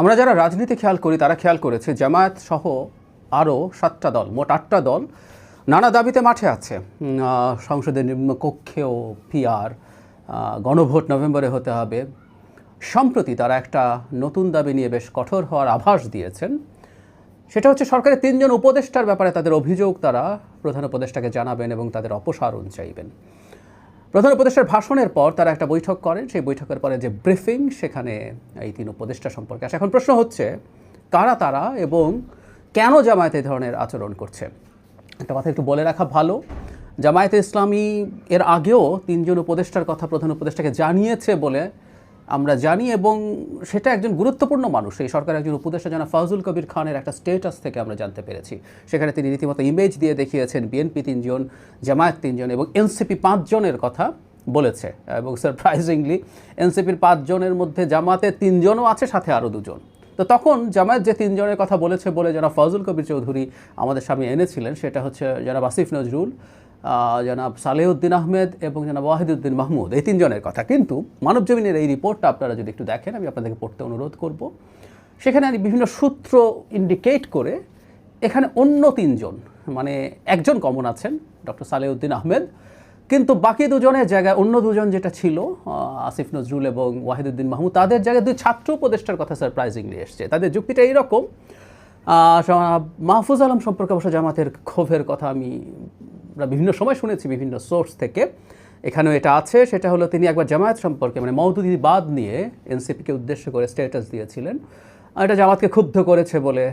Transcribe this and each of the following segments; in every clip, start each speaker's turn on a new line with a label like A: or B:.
A: আমরা যারা রাজনীতি খেয়াল করি, তারা খেয়াল করেছে, জামায়াত সহ আরও সাতটা দল, মোট আটটা দল নানা দাবিতে মাঠে আছে। সংসদের নিম্নকক্ষেও পিআর গণভোট নভেম্বরে হতে হবে। সম্প্রতি তারা একটা নতুন দাবি নিয়ে বেশ কঠোর হওয়ার আভাস দিয়েছেন। সেটা হচ্ছে সরকারের তিনজন উপদেষ্টার ব্যাপারে তাদের অভিযোগ, তারা প্রধান উপদেষ্টাকে জানাবেন এবং তাদের অপসারণ চাইবেন। প্রধান উপদেষ্টার ভাষণের পর তারা একটা বৈঠক করেন। সেই বৈঠকের পরে যে ব্রিফিং, সেখানে এই তিন উপদেষ্টা সম্পর্কে আসে। এখন প্রশ্ন হচ্ছে, কারা তারা এবং কেন জামায়াত এই ধরনের আচরণ করছে? একটা কথা একটু বলে রাখা ভালো। জামায়াতে ইসলামী এর আগেও তিনজন উপদেষ্টার কথা প্রধান উপদেষ্টাকে জানিয়েছে বলে আমরা জানি এবং সেটা একজন গুরুত্বপূর্ণ মানুষ। এই সরকারের একজন উপদেষ্টা জানা ফজল কবির খানের একটা স্টেটাস থেকে আমরা জানতে পেরেছি। সেখানে তিনি রীতিমতো ইমেজ দিয়ে দেখিয়েছেন বিএনপি তিনজন, জামায়াত তিনজন এবং এনসিপি পাঁচজনের কথা বলেছে। এবং সারপ্রাইজিংলি এনসিপির পাঁচজনের মধ্যে জামাতের তিনজনও আছে, সাথে আরও দুজন। তো তখন জামায়াত যে তিনজনের কথা বলেছে বলে যারা ফজল কবির চৌধুরী আমাদের সামনে এনেছিলেন, সেটা হচ্ছে যারা আসিফ নজরুল জনাব সালেউদ্দিন আহমেদ এবং জনাব ওয়াহিদুদ্দিন মাহমুদ, এই তিনজনের কথা। কিন্তু মানবজমিনের এই রিপোর্টটা আপনারা যদি একটু দেখেন, আমি আপনাদেরকে পড়তে অনুরোধ করব। সেখানে আমি বিভিন্ন সূত্র ইন্ডিকেট করে এখানে অন্য তিনজন মানে একজন কমন আছেন, ডক্টর সালেউদ্দিন আহমেদ, কিন্তু বাকি দুজনের জায়গায় অন্য দুজন যেটা ছিল আসিফ নজরুল এবং ওয়াহিদুদ্দিন মাহমুদ, তাদের জায়গায় দুই ছাত্র উপদেষ্টার কথা সারপ্রাইজিংলি এসছে। তাদের যুক্তিটা এইরকম মাহফুজ আলম সম্পর্কে অবশ্য জামাতের ক্ষোভের কথা আমি আমরা বিভিন্ন সময় শুনেছি বিভিন্ন সোর্স থেকে। এখানেও এটা আছে, সেটা হলো তিনি একবার জামায়াত সম্পর্কে মানে বাদ নিয়ে এনসিপিকে উদ্দেশ্য করে স্ট্যাটাস দিয়েছিলেন। এটা জামাতকে ক্ষুব্ধ করেছে বলে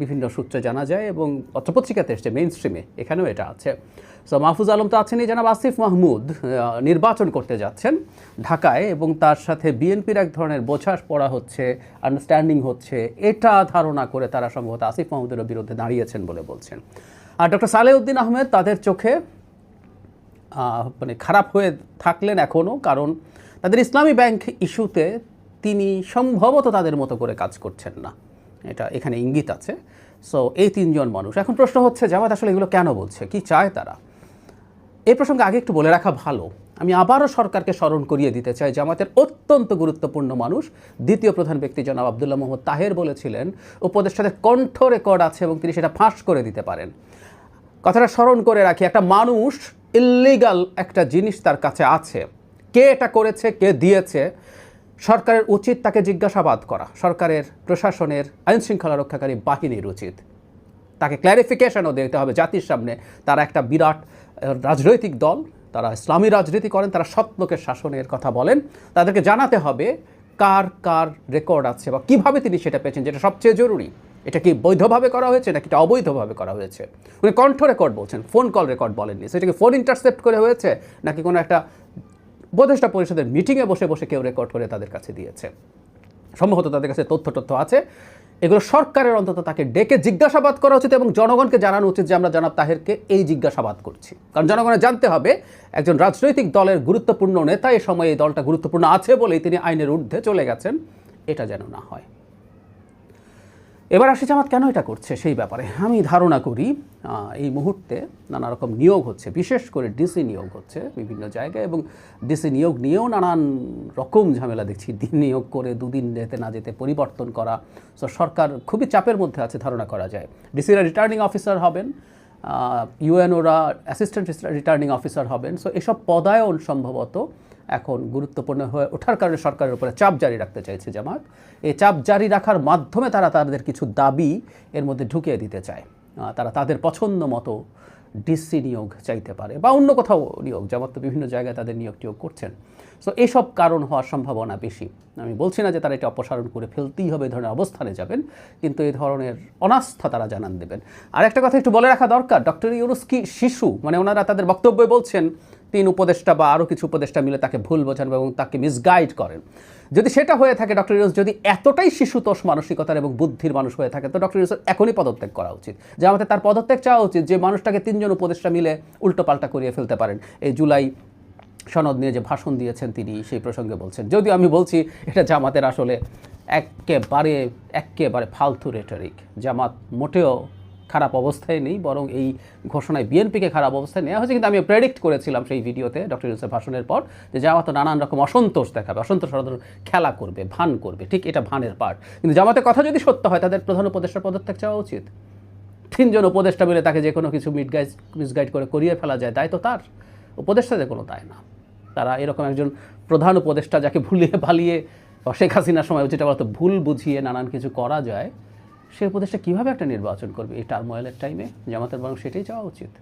A: বিভিন্ন সূত্রে জানা যায় এবং পত্রপত্রিকাতে এসছে মেইন স্ট্রিমে এখানেও এটা আছে। সো মাহফুজ আলম তো আছেনই, জানাব আসিফ মাহমুদ নির্বাচন করতে যাচ্ছেন ঢাকায় এবং তার সাথে বিএনপির এক ধরনের বোঝা পড়া হচ্ছে আন্ডারস্ট্যান্ডিং হচ্ছে, এটা ধারণা করে তারা সম্ভবত আসিফ মাহমুদের বিরুদ্ধে দাঁড়িয়েছেন বলে বলছেন। আর ডক্টর সালেউদ্দিন আহমেদ তাদের চোখে মানে খারাপ হয়ে থাকলেন এখনও, কারণ তাদের ইসলামী ব্যাংক ইস্যুতে তিনি সম্ভবত তাদের মতো করে কাজ করছেন না। এটা এখানে ইঙ্গিত আছে। সো, এই তিনজন মানুষ। এখন প্রশ্ন হচ্ছে, জামাত আসলে এগুলো কেন বলছে? কি চায় তারা? এই প্রসঙ্গে আগে একটু বলে রাখা ভালো। আমি আবারও সরকারকে স্মরণ করিয়ে দিতে চাই জামাতের অত্যন্ত গুরুত্বপূর্ণ মানুষ, দ্বিতীয় প্রধান ব্যক্তি জনাব আবদুল্লাহ মোহাম্মদ তাহের বলেছিলেন, উপদেষ্টাদের কণ্ঠ রেকর্ড আছে এবং তিনি সেটা ফাঁস করে দিতে পারেন। কথাটা স্মরণ করে রাখি, একটা মানুষ ইল্লিগাল একটা জিনিস তার কাছে আছে। কে এটা করেছে, কে দিয়েছে, সরকারের উচিত তাকে জিজ্ঞাসাবাদ করা। সরকারের, প্রশাসনের আইন শৃঙ্খলা রক্ষাকারী বাহিনীর উচিত। তাকে ক্ল্যারিফিকেশনও দিতে হবে জাতির সামনে। তারা একটা বিরাট রাজনৈতিক দল তারা ইসলামী রাজনীতি করেন, তারা লোকের শাসনের কথা বলেন। তাদেরকে জানাতে হবে কার কার রেকর্ড আছে বা কীভাবে তিনি সেটা পেয়েছেন, যেটা সবচেয়ে জরুরি। এটা কি বৈধভাবে করা হয়েছে নাকি এটা অবৈধভাবে করা হয়েছে? উনি কণ্ঠ রেকর্ড বলছেন ফোন কল রেকর্ড বলেননি। সেটা কি ফোন ইন্টারসেপ্ট করে হয়েছে নাকি কোনো একটা উপদেষ্টা পরিষদের মিটিংয়ে বসে বসে কেউ রেকর্ড করে তাদের কাছে দিয়েছে? সম্ভবত তাদের কাছে তথ্য তথ্য আছে। এগুলো সরকারের অন্তত তাকে ডেকে জিজ্ঞাসাবাদ করা উচিত এবং জনগণকে জানানো উচিত যে আমরা জনাব তাহেরকে এই জিজ্ঞাসাবাদ করছি। কারণ জনগণের জানতে হবে, একজন রাজনৈতিক দলের গুরুত্বপূর্ণ নেতা এ সময়ে এই দলটা গুরুত্বপূর্ণ আছে বলেই তিনি আইনের ঊর্ধ্বে চলে গেছেন, এটা যেন না হয়। এবার আসি জামাত কেন এটা করছে সেই ব্যাপারে। আমি ধারণা করি এই মুহূর্তে নানা রকম নিয়োগ হচ্ছে, বিশেষ করে ডিসি নিয়োগ হচ্ছে বিভিন্ন জায়গায় এবং ডিসি নিয়োগ নিয়েও নানান রকম ঝামেলা দেখছি। দিন নিয়োগ করে, দুদিন যেতে না যেতে পরিবর্তন করা। সো সরকার খুবই চাপের মধ্যে আছে ধারণা করা যায়। ডিসিরা রিটার্নিং অফিসার হবেন ইউএনওরা অ্যাসিস্ট্যান্ট রিটার্নিং অফিসার হবেন। সো এসব পদায়ন সম্ভবত এখন গুরুত্বপূর্ণ হয়ে ওঠার কারণে সরকারের উপরে চাপ জারি রাখতে চাইছে জামাত। এই চাপ জারি রাখার মাধ্যমে তারা তাদের কিছু দাবি এর মধ্যে ঢুকিয়ে দিতে চায়। তারা তাদের পছন্দ মতো ডিসি নিয়োগ চাইতে পারে বা অন্য কোথাও নিয়োগ, জামাত তো বিভিন্ন জায়গায় তাদের নিয়োগ টিয়োগ করছেন। সো এসব কারণ হওয়ার সম্ভাবনা বেশি। আমি বলছি না যে তারা এটা অপসারণ করে ফেলতেই হবে এই ধরনের অবস্থানে যাবেন, কিন্তু এই ধরনের অনাস্থা তারা জানান দেবেন। আর একটা কথা একটু বলে রাখা দরকার, ডক্টর ইউনুস কি শিশু? মানে ওনারা তাদের বক্তব্যে বলছেন তিন উপদেষ্টা বা আরও কিছু উপদেষ্টা মিলে তাকে ভুল বোঝান এবং তাকে মিসগাইড করেন। যদি সেটা হয়ে থাকে ডক্টর ইউনুস যদি এতটাই শিশুতোষ মানসিকতার এবং বুদ্ধির মানুষ হয়ে থাকে, তো ডক্টর ইউনুসের এখনই পদত্যাগ করা উচিত। যে আমাদের তার পদত্যাগ চাওয়া উচিত, যে মানুষটাকে তিনজন উপদেষ্টা মিলে উল্টোপাল্টা করিয়ে ফেলতে পারেন। এই জুলাই সনদ নিয়ে যে ভাষণ দিয়েছেন তিনি, সেই প্রসঙ্গে বলছেন। যদিও আমি বলছি, এটা জামাতের আসলে একেবারে একেবারে ফালতু রেটরিক জামাত মোটেও খারাপ অবস্থায় নেই, বরং এই ঘোষণায় বিএনপিকে খারাপ অবস্থায় নেওয়া হয়েছে। কিন্তু আমি প্রেডিক্ট করেছিলাম সেই ভিডিওতে ডক্টর ইউসেফ ভাষণের পর যে জামাত নানান রকম অসন্তোষ দেখাবে, অসন্তোষ সাধারণ খেলা করবে, ভান করবে, ঠিক এটা ভানের পার্ট কিন্তু জামাতের কথা যদি সত্য হয়, তাদের প্রধান উপদেষ্টার পদত্যাগ চাওয়া উচিত। তিনজন উপদেষ্টা মিলে তাকে যে কোনো কিছু মিডগাইড মিসগাইড করে করিয়ে ফেলা যায় তাই তো তার। উপদেষ্টাদের কোনো দায় না। তারা এরকম একজন প্রধান উপদেষ্টা যাকে ভুলিয়ে পালিয়ে বা শেখ হাসিনার সময় যেটা বলতো, ভুল বুঝিয়ে নানান কিছু করা যায় সে উপদেশটা কীভাবে একটা নির্বাচন করবে? এই টার্মোয়েলের টাইমে জামাতের বরং সেটাই চাওয়া উচিত।